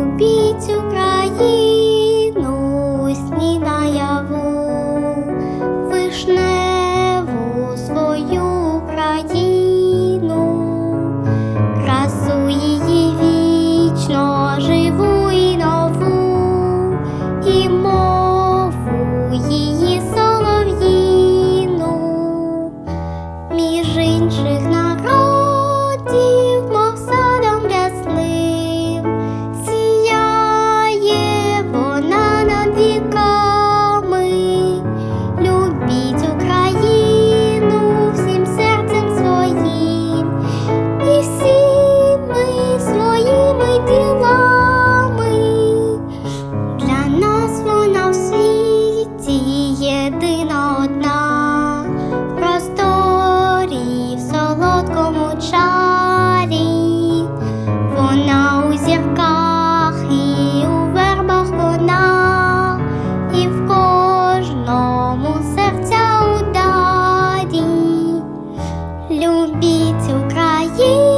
Любіть Україну, сні наяву, вишневу свою країну. Дивами для нас вона в світі. Єдина одна простому чарі, вона у зірках і у вербах вона, і в кожному серця ударі, Любіть Україну.